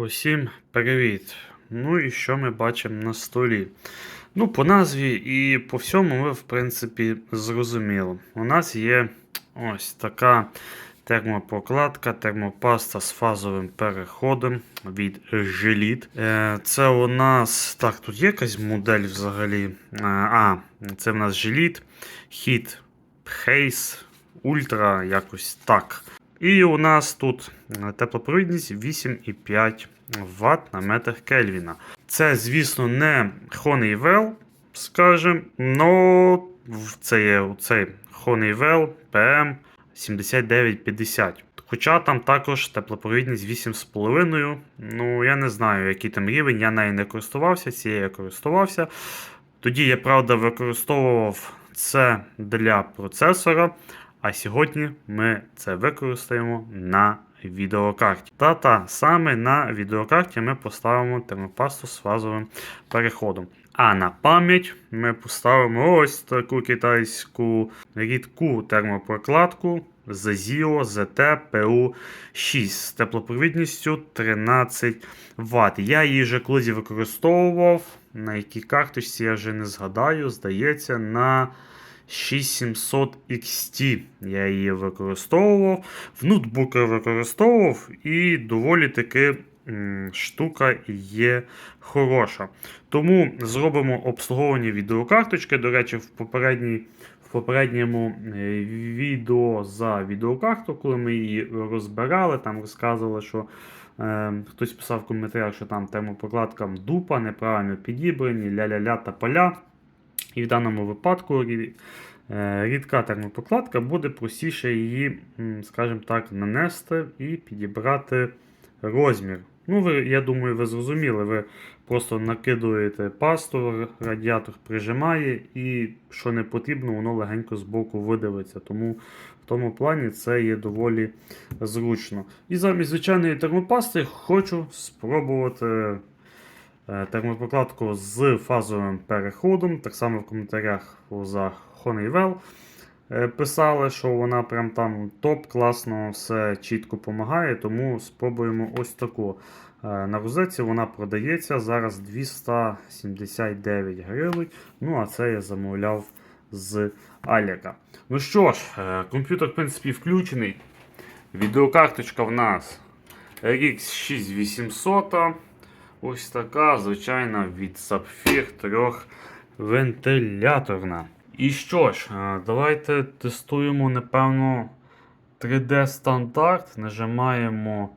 Усім привіт! Ну і що ми бачимо на столі? Ну, по назві і по всьому ми, в принципі, зрозуміли. У нас є ось така термопрокладка, термопаста з фазовим переходом від Желіт. Е, Це у нас. Так, тут є якась модель взагалі. Е, А, це в нас Желіт, Hit Haze, Ультра, якось так. І у нас тут е, теплопровідність 8,5 Вт на метр Кельвіна. Це, звісно, не Honeywell, скажем, но це є цей Honeywell PM 7950. Хоча там також теплопровідність 8,5. Ну, я не знаю, який там рівень, я нею не користувався, цією я користувався. Тоді я, правда, використовував це для процесора. А сьогодні ми це використаємо на відеокарті. Та-та, саме на відеокарті ми поставимо термопасту з фазовим переходом. А на пам'ять ми поставимо ось таку китайську рідку термопрокладку Zazio ZT PU6 з теплопровідністю 13 Вт. Я її вже колись використовував. На якій карточці я вже не згадаю, здається, на 6700 XT я її використовував. В ноутбуки використовував і доволі таки штука є хороша. Тому зробимо обслуговування відеокарточки. До речі, в попередній. В попередньому е, відео за відеокарту, коли ми її розбирали, там розказували, що е, хтось писав в коментарях, що там термопрокладка дупа, неправильно підібрані, ля-ля-ля та поля. І в даному випадку е, рідка термопрокладка буде простіше її, скажімо так, нанести і підібрати розмір. Ну, ви, я думаю, ви зрозуміли. Ви просто накидуєте пасту, радіатор прижимає, і що не потрібно, воно легенько з боку видавиться. Тому в тому плані це є доволі зручно. І замість звичайної термопасти хочу спробувати е, термопрокладку з фазовим переходом. Так само в коментарях за Honeywell е, писали, що вона прям там топ, класно, все чітко допомагає, тому спробуємо ось таку. Е, На розетці вона продається зараз 279 гривень. Ну, а це я замовляв з Аліка. Ну що ж, комп'ютер, в принципі, включений. Відеокарточка в нас RX 6800. Ось така, звичайна, від Sapphire трьохвентиляторна. І що ж, е, давайте тестуємо, напевно, 3D стандарт. Нажимаємо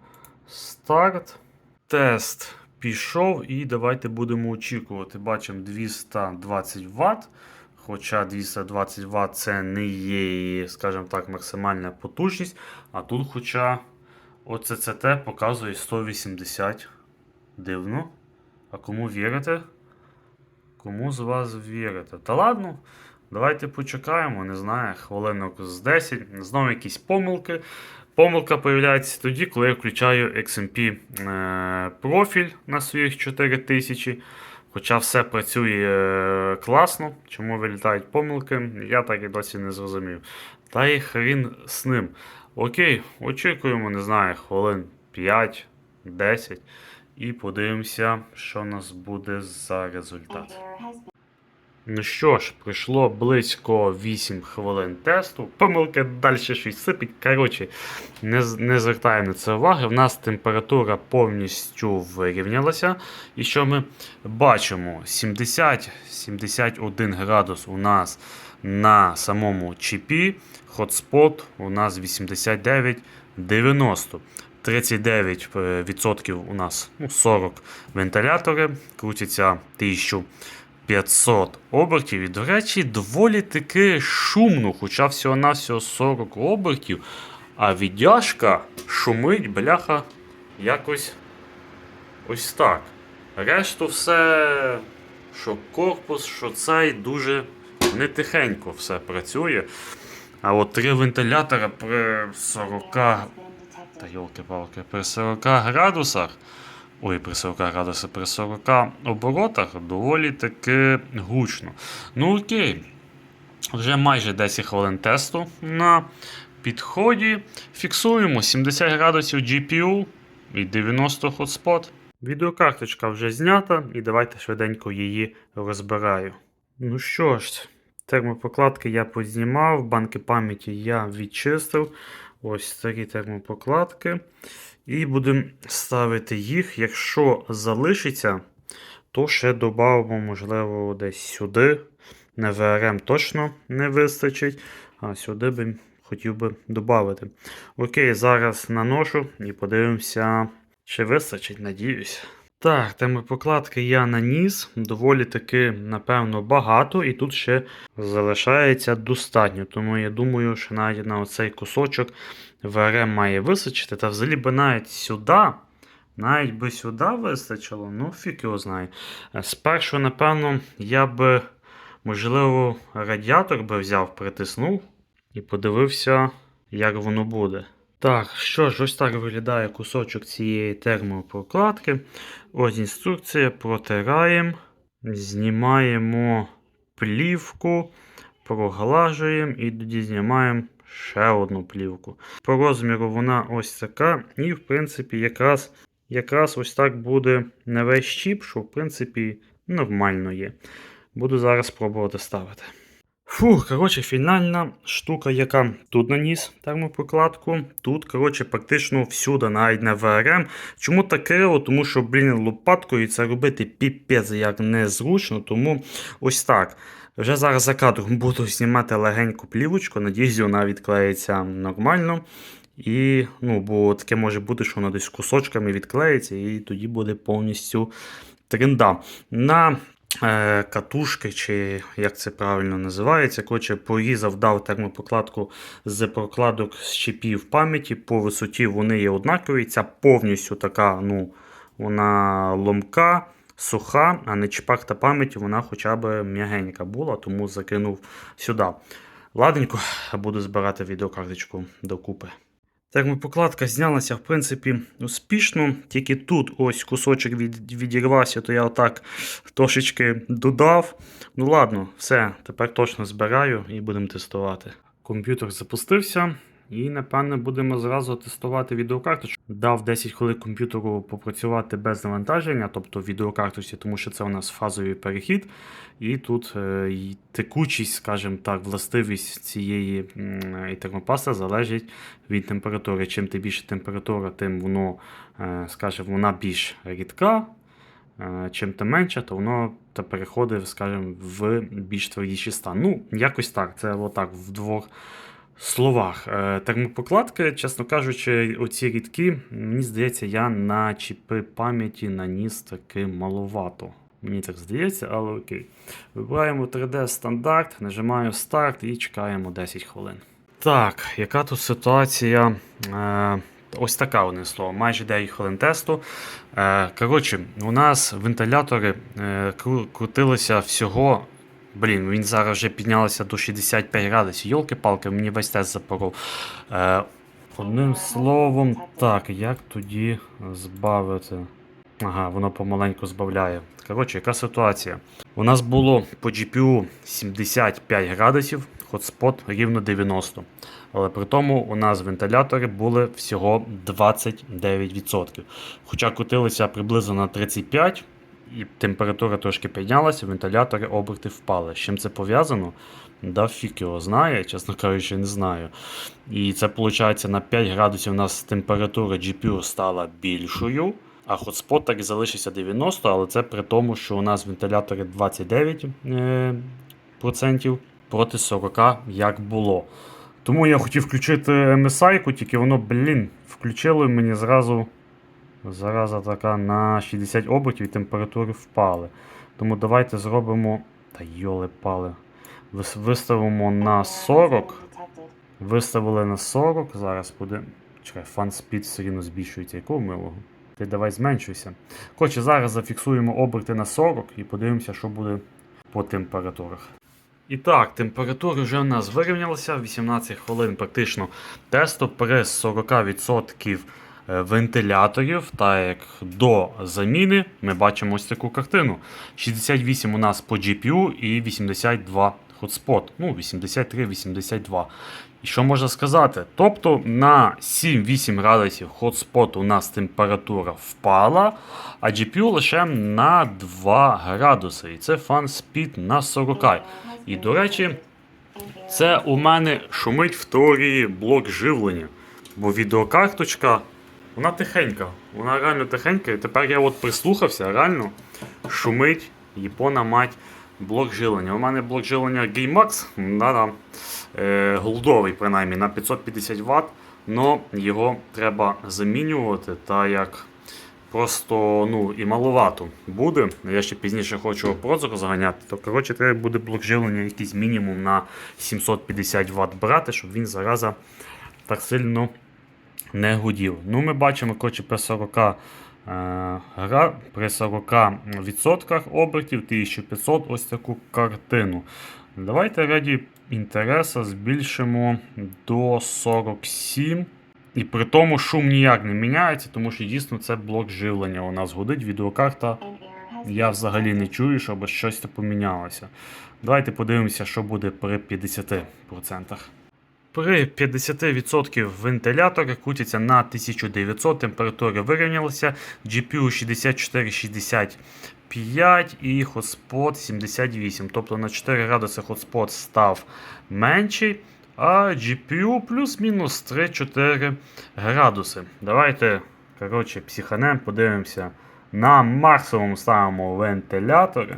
старт. Тест пішов, і давайте будемо очікувати. Бачимо 220 Вт. Хоча 220 Вт це не є, скажімо так, максимальна потужність. А тут, хоча ОЦЦТ показує 180. Дивно. А кому вірите? Кому з вас вірите? Та ладно, давайте почекаємо, не знаю, хвилинок з 10. Знову якісь помилки. Помилка появляється тоді, коли я включаю XMP е, профіль на своїх 4000. Хоча все працює е, класно, чому вилітають помилки, я так і досі не зрозумів. Та й хрін з ним. Окей, очікуємо, не знаю, хвилин 5-10 і подивимося, що у нас буде за результат. Ну що ж, пройшло близько 8 хвилин тесту. Помилки далі щось сипить. Коротше, не, не звертаємо на це уваги. В нас температура повністю вирівнялася. І що ми бачимо? 70-71 градус у нас на самому чіпі. Хотспот у нас 89-90. 39% у нас ну, 40 вентилятори, крутяться 1000 500 обертів. І, до речі, доволі таки шумно, хоча всього-навсього 40 обертів. А віддяжка шумить, бляха, якось ось так. Решту все, що корпус, що цей, дуже нетихенько все працює. А от три вентилятора при 40. Та йолки-палки, при 40 градусах. Ой, при 40 градусах, при 40 оборотах доволі таки гучно. Ну окей. Вже майже 10 хвилин тесту на підході. Фіксуємо 70 градусів GPU. і 90 хотспот. Відеокарточка вже знята, і давайте швиденько її розбираю. Ну що ж, термопокладки я познімав, банки пам'яті я відчистив. Ось старі термопокладки. І будемо ставити їх. Якщо залишиться, то ще додамо, можливо, десь сюди. На ВРМ точно не вистачить. А сюди би хотів би додати. Окей, зараз наношу і подивимося, чи вистачить, надіюсь. Так, термопокладки я наніс. Доволі таки, напевно, багато, і тут ще залишається достатньо. Тому я думаю, що навіть на оцей кусочок ВРМ має вистачити. Та взагалі би навіть сюди. Навіть би сюди вистачило, ну фік його знає. Спершу, напевно, я би, можливо, радіатор би взяв, притиснув і подивився, як воно буде. Так, що ж, ось так виглядає кусочок цієї термопрокладки. Ось інструкція, протираємо, знімаємо плівку, проглажуємо і тоді знімаємо ще одну плівку. По розміру вона ось така, і, в принципі, якраз, якраз ось так буде на весь чіп, що, в принципі, нормально є. Буду зараз пробувати ставити. Фух, коротше, фінальна штука, яка тут наніс термопрокладку. Тут, коротше, практично всюди, навіть на ВРМ. Чому так криво? Тому що, блін, лопаткою це робити піпець як незручно. Тому ось так. Вже зараз за кадром буду знімати легеньку плівочку. Надіюсь, вона відклеїться нормально. І, ну, бо таке може бути, що вона десь кусочками відклеїться, і тоді буде повністю тренда. На катушки, чи як це правильно називається. Коротше, порізав, дав термопокладку з прокладок з чіпів пам'яті. По висоті вони є однакові. Ця повністю така, ну, вона ломка, суха, а на чіпах та пам'яті вона хоча б м'ягенька була, тому закинув сюди. Ладненько, буду збирати відеокарточку докупи. Термопокладка знялася, в принципі, успішно. Тільки тут ось кусочок від, відірвався, то я отак трошечки додав. Ну ладно, все, тепер точно збираю і будемо тестувати. Комп'ютер запустився. І, напевно, будемо зразу тестувати відеокарточку. Дав 10 хвилин комп'ютеру попрацювати без навантаження, тобто відеокарточці, тому що це у нас фазовий перехід. І тут е, й текучість, скажімо так, властивість цієї і термопаста залежить від температури. Чим ти більше температура, тим воно, е, скажімо, вона більш рідка. Е, Чим ти менше, то воно та переходить, скажімо, в більш твердіший стан. Ну, якось так. Це отак в двох словах. Е, Термопокладки, чесно кажучи, оці рідкі, мені здається, я на чіпи пам'яті наніс таки маловато. Мені так здається, але окей. Вибираємо 3D стандарт, нажимаю старт і чекаємо 10 хвилин. Так, яка тут ситуація? Е, ось така одне слово, майже 9 хвилин тесту. Е, коротше, у нас вентилятори крутилися всього. Блін, він зараз вже піднялося до 65 градусів. Йолки-палки, мені весь тест запоров. Е, одним словом, так, як тоді збавити? Ага, воно помаленьку збавляє. Коротше, яка ситуація? У нас було по GPU 75 градусів, хотспот рівно 90. Але при тому у нас вентилятори були всього 29%. Хоча крутилися приблизно на 35, і температура трошки піднялася, вентилятори оберти впали. З чим це пов'язано? Да фіг його знає, чесно кажучи, не знаю. І це виходить на 5 градусів у нас температура GPU стала більшою. А хотспот так і залишився 90, але це при тому, що у нас вентилятори 29% е, проти 40, як було. Тому я хотів включити MSI, тільки воно, блін, включило і мені зразу зараза така на 60 обертів і температури впали. Тому давайте зробимо. Та йоли пали. Виставимо на 40. Виставили на 40. Зараз буде. Чекай, фан спід все рівно збільшується. Якого милого? Ти давай зменшуйся. Коротше, зараз зафіксуємо оберти на 40 і подивимося, що буде по температурах. І так, температури вже у нас вирівнялися 18 хвилин практично тесту при 40% е, вентиляторів, так як до заміни ми бачимо ось таку картину. 68 у нас по GPU і 82 хотспот. Ну, 83-82. І що можна сказати? Тобто на 7-8 градусів хотспот у нас температура впала, а GPU лише на 2 градуси. І це фан спід на 40. І до речі, це у мене шумить в теорії блок живлення. Бо відеокарточка, вона тихенька. Вона реально тихенька. І тепер я от прислухався, реально шумить Япона мать блок живлення. У мене блок живлення GameMax, да-да, е, голдовий принаймні на 550 Вт, але його треба замінювати, та як просто ну, і маловато буде. Я ще пізніше хочу прозор заганяти, то коротше треба буде блок живлення якийсь мінімум на 750 Вт брати, щоб він зараза так сильно не гудів. Ну, ми бачимо, коротше, при 40 е, гра, при 40 відсотках обертів 1500 ось таку картину. Давайте раді інтересу збільшимо до 47. І при тому шум ніяк не міняється, тому що дійсно це блок живлення. У нас гудить відеокарта. Я взагалі не чую, щоб щось помінялося. Давайте подивимося, що буде при 50%. При 50% вентилятори крутяться на 1900, температури вирівнялися, GPU 6465 і hotspot 78. Тобто на 4 градуси hotspot став менший, а GPU плюс-мінус 3-4 градуси. Давайте коротше, психанем, подивимося. На максимум ставимо вентилятори.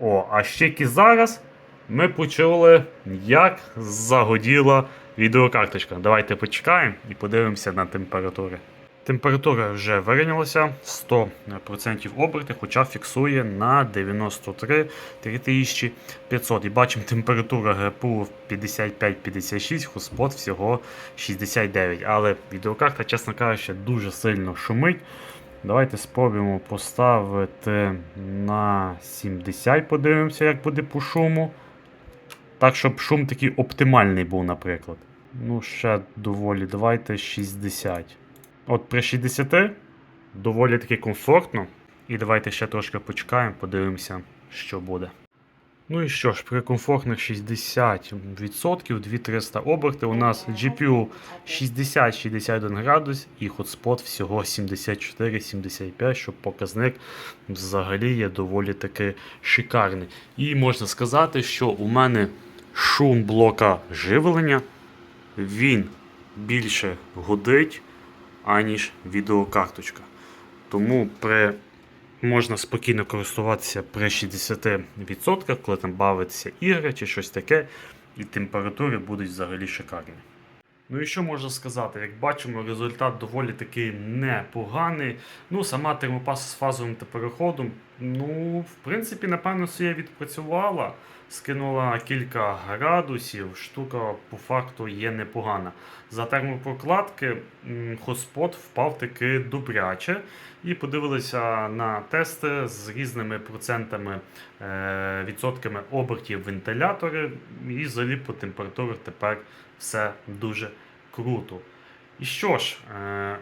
О, а ще зараз ми почули, як загоділа відеокарточка. Давайте почекаємо і подивимося на температури. Температура вже вирівнялася 100% оберти, хоча фіксує на 93 3500. І бачимо, температура ГПУ 55-56, хоспот всього 69. Але відеокарта, чесно кажучи, дуже сильно шумить. Давайте спробуємо поставити на 70, подивимося, як буде по шуму. Так, щоб шум такий оптимальний був, наприклад. Ну, ще доволі. Давайте 60. От при 60 доволі таки комфортно. І давайте ще трошки почекаємо, подивимося, що буде. Ну і що ж, при комфортних 60%, 2300 оберти, у нас GPU 60-61 градус і хотспот всього 74-75, що показник взагалі є доволі таки шикарний. І можна сказати, що у мене шум блока живлення, він більше годить, аніж відеокарточка. Тому при можна спокійно користуватися при 60%, коли там бавиться ігри чи щось таке, і температури будуть взагалі шикарні. Ну і що можна сказати? Як бачимо, результат доволі таки непоганий. Ну, сама термопаса з фазовим та переходом, ну, в принципі, напевно, своє відпрацювала. Скинула кілька градусів, штука по факту є непогана. За термопрокладки хоспот впав таки добряче. І подивилися на тести з різними процентами е, відсотками обертів вентилятори. І взагалі по температурах тепер все дуже круто. І що ж, е,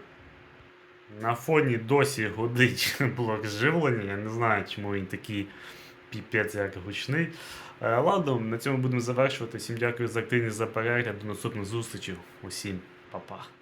на фоні досі годить блок живлення. Я не знаю, чому він такий піпець як гучний. Е, Ладно, на цьому будемо завершувати. Всім дякую за активність за перегляд. До наступних зустрічей. Усім па-па.